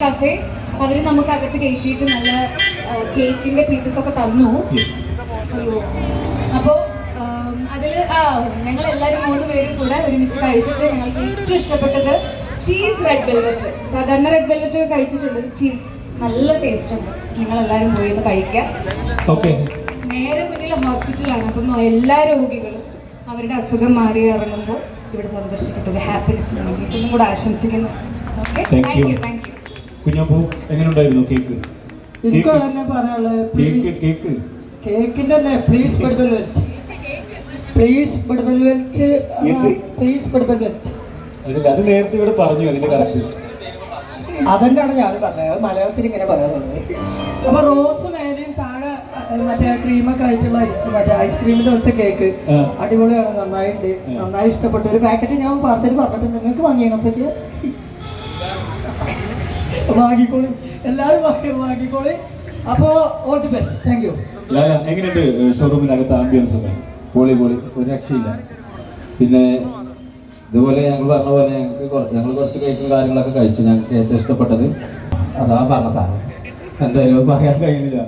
Cafe അവർ നമുക്ക് അകത്ത് കയറ്റിയിട്ട് നല്ല കേക്കിന്റെ പീസസ് ഒക്കെ തന്നു. യെസ് അയ്യോ. അപ്പോ ആം, അതിൽ ആ ഞങ്ങൾ എല്ലാരും മൂന്ന് പേരും കൂടെ ഒരുമിച്ച് കഴിച്ചിട്ട് ഞങ്ങൾക്ക് ഏറ്റവും ഇഷ്ടപ്പെട്ടത് ചീസ് റെഡ് വെൽവെറ്റ് സാധാരണ റെഡ് വെൽവെറ്റ് ഒക്കെ കഴിച്ചിട്ടുണ്ട് ചീസ് നല്ല ടേസ്റ്റ് ഉണ്ട് നിങ്ങൾ എല്ലാവരും പോയി ഒന്ന് കഴിക്കാം. ഓക്കെ നേരെ മുന്നിൽ ഹോസ്പിറ്റലാണ് അപ്പം എല്ലാ രോഗികളും അവരുടെ അസുഖം മാറി ഇറങ്ങുമ്പോൾ ഇവിടെ സന്ദർശിക്കട്ടെ. ഹാപ്പിനെസ് കൂടെ ആശംസിക്കുന്നു. Okay thank you thank you എങ്ങനെ ഉണ്ടായിരുന്നു കേക്ക്? എനിക്ക് തന്നെ പറയാനുള്ളത് കേക്ക് കേക്ക്. കേക്കിന്റെ തന്നെ പ്ലീസ് പ്ലീസ് പ്ലീസ് അതിൽ അത് നേരത്തെ ഇവിടെ പറഞ്ഞു അതിന്റെ കറക്റ്റ്. അതന്നെയാണ് ഞാൻ പറഞ്ഞത്. മലയാളത്തിൽ ഇങ്ങനെ പറയാനുള്ളത്. അപ്പൊ റോസ് മേലെയും താഴെ മറ്റേ ക്രീമൊക്കെ ആയിട്ടുള്ള മറ്റേ ഐസ്ക്രീമിന്റെ പോലത്തെ കേക്ക്. അടിപൊളിയാണ് നന്നായിട്ടുണ്ട് നന്നായി ഇഷ്ടപ്പെട്ട. ഒരു പാക്കറ്റ് ഞാൻ പാർസൽ പറഞ്ഞിട്ടുണ്ട്. നിങ്ങൾക്ക് വാങ്ങിയാണ് പറ്റിയ വാങ്ങിക്കോളി. എല്ലാവരും വാങ്ങി വാങ്ങിക്കോളി. അപ്പോ all the best thank you എങ്ങനെയുണ്ട് ഷോറൂമിനകത്ത് ആംബിയൻസ് ഒക്കെ? പൊളി പൊളി ഒരു രക്ഷയില്ല. പിന്നെ ഇതുപോലെ ഞങ്ങൾ പറഞ്ഞ പോലെ ഞങ്ങൾക്ക് ഞങ്ങൾ കുറച്ച് കഴിക്കും കാര്യങ്ങളൊക്കെ കഴിച്ചു. ഞങ്ങൾക്ക് ഏറ്റവും ഇഷ്ടപ്പെട്ടത് അതാ പറഞ്ഞ സാധനം. എന്തായാലും പറയാൻ കഴിയുന്നില്ല.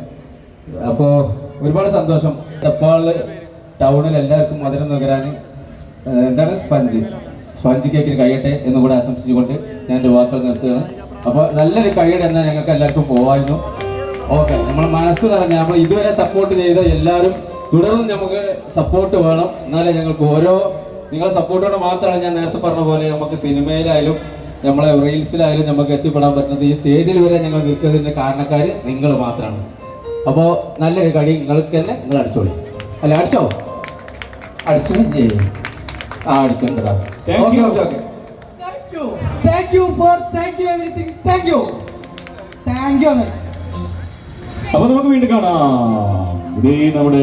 അപ്പോൾ ഒരുപാട് സന്തോഷം. എപ്പോൾ ടൗണിൽ എല്ലാവർക്കും മധുരം നുകരാൻ എന്താണ്? സ്പഞ്ച്. സ്പഞ്ച് കേക്കിന് കഴിയട്ടെ എന്നുകൂടെ ആശംസിച്ചുകൊണ്ട് ഞാൻ എന്റെ വാക്കുകൾ നിർത്തുകയാണ്. അപ്പോൾ നല്ലൊരു കൈയുടെ എന്നാൽ ഞങ്ങൾക്ക് എല്ലാവർക്കും പോവായിരുന്നു. ഓക്കെ നമ്മൾ മനസ്സ് നിറഞ്ഞ നമ്മൾ ഇതുവരെ സപ്പോർട്ട് ചെയ്ത എല്ലാവരും തുടർന്നും നമുക്ക് സപ്പോർട്ട് വേണം. എന്നാലേ ഞങ്ങൾക്ക് ഓരോ നിങ്ങളെ സപ്പോർട്ടോടെ മാത്രമാണ് ഞാൻ നേരത്തെ പറഞ്ഞ പോലെ നമുക്ക് സിനിമയിലായാലും നമ്മളെ റീൽസിലായാലും നമുക്ക് എത്തിപ്പെടാൻ പറ്റുന്നത്. ഈ സ്റ്റേജിൽ വരെ ഞങ്ങൾ നിൽക്കുന്നതിന്റെ കാരണക്കാർ നിങ്ങൾ മാത്രമാണ്. അപ്പോൾ നല്ലൊരു കടി നിങ്ങൾക്ക് തന്നെ നിങ്ങൾ അടിച്ചോളി. അല്ല അടിച്ചോ? അടിച്ചു ചെയ്യും. ആ അടിക്കണ്ടടാ okay okay okay thank you for thank you everything thank you thank you അപ്പൊ നമുക്ക് വീണ്ടും കാണാം. ഇതേ നമ്മുടെ